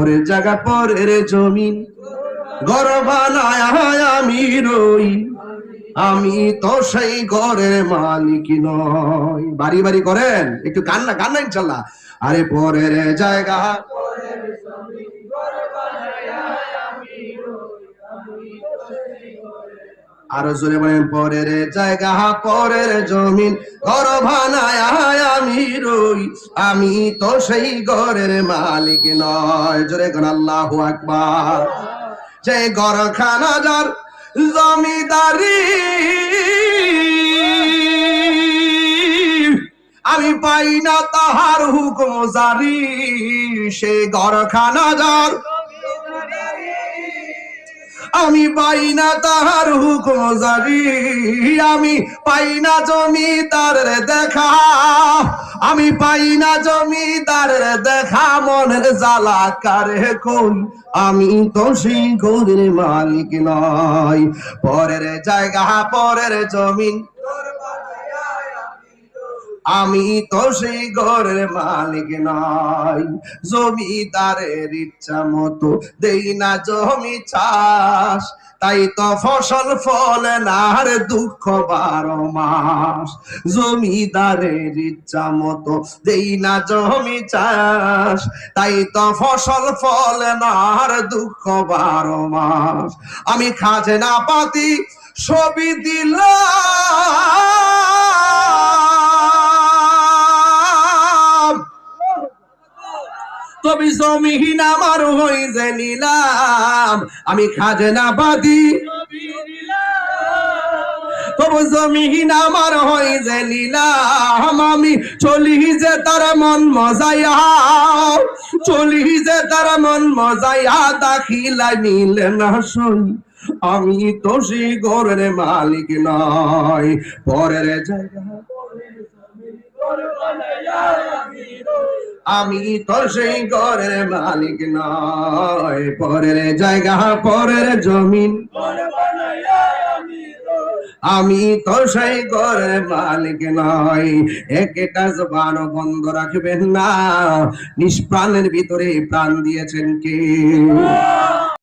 পরের জায়গা, পরের জমিন। ঘর বানায় আমি রই, আমি তো সেই ঘরের মালিক নয় বাড়ি বাড়ি করেন? একটু কান্না কান্না ইনশাল্লাহ আরে পরের জায়গা। আরও জোরে বলেন, পরের জায়গা, পরের জমিন, ঘর ভানায় আমি রই। আমি তো সেই ঘরের মালিক নয়। জোরে কোন, আল্লাহু আকবার। যে ঘর খানা যার জমিদারি, আমি পাই না তাহার হুকুম জারি। সে ঘর খানা যার আমি পাই না তাহার হুকুম জারি আমি পাই না জমিদারের দেখা। আমি পাই না জমিদারের দেখা, মনের জ্বালা কারে কোন? আমি তো সেই ঘরের মালিক নয়, পরের জায়গা, পরের জমিন। আমি তো সেই ঘরের মালিক নয় জমিদারের ইচ্ছা মতো দেই না জমি চাষ। তাই তো ফসল ফলে না দুঃখ বারো মাস। জমিদারের ইচ্ছা মতো দেই না জমি চাষ। তাই তো ফসল ফলে না রে দুঃখ বারো মাস। আমি খাজনা পাতি ছবি দিলাম। তবে জমিহীন আমার হই যে নিলাম। আমি খাজনা বাদি। তবু জমিহীন আমার হই যে নিলাম। আমি চলি যে তার মন মজাইয়া চলি যে তার মন মজাইয়া দাখিলা নিলে না সই আমি তো সেই ঘরের মালিক নয় পরের জায়গা আমি তো সেই ঘরের মালিক নয়। পরের জায়গা, পরের জমিন। আমি তো সেই ঘরের মালিক নয়। একটা জবান বন্ধ রাখবেন না। নিষ্প্রাণের ভিতরে প্রাণ দিয়েছেন কে?